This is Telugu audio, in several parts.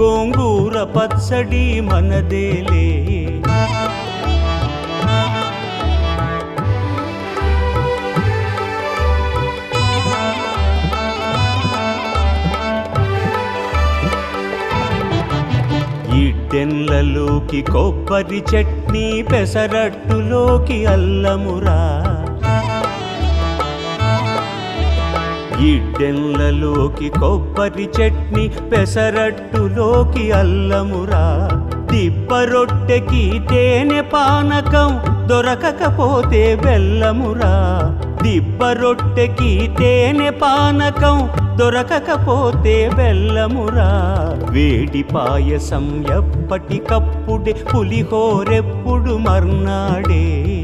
గోంగూర పచ్చడి మనదేలే. ఇడ్డెన్లలోకి కొబ్బరి చట్నీ పెసరట్టులోకి అల్లమురా. ఇడ్డెన్లలోకి కొబ్బరి చట్నీ పెసరట్టులోకి అల్లమురా. దిబ్బరొట్టెకి తేనె పానకం దొరకకపోతే బెల్లమురా. దిబ్బరొట్టెకి తేనె పానకం దొరకకపోతే బెల్లమురా. వేడి పాయసం ఎప్పటికప్పుడే పులిహోరెప్పుడు మర్నాడే.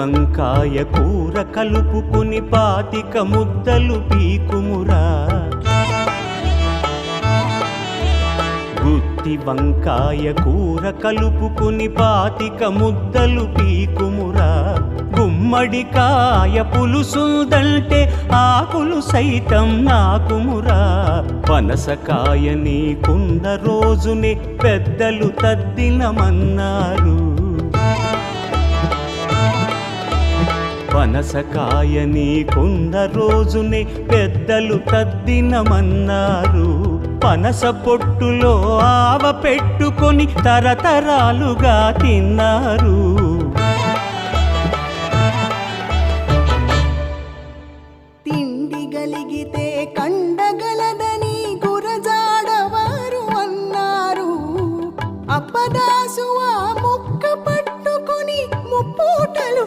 వంకాయ కూర కలుపుకుని పాతిక ముద్దలు పీకుమురా. గుత్తి వంకాయ కూర కలుపుకుని పాతిక ముద్దలు పీకుమురా. గుమ్మడికాయ పులుసుదంటే ఆకులు సైతం నాకుమురా. పనసకాయ నీకున్న రోజునే పెద్దలు తద్దినమన్నారు. పనసకాయ నీకున్న రోజునే పెద్దలు తద్దినమన్నారు. పనస పొట్టులో ఆవ పెట్టుకొని తరతరాలుగా తిన్నారు. తిండి గలిగితే కండగలదని గురజాడవారు అన్నారు. అప్పదాసు ఆ ముక్క పట్టుకొని ముప్పూటలు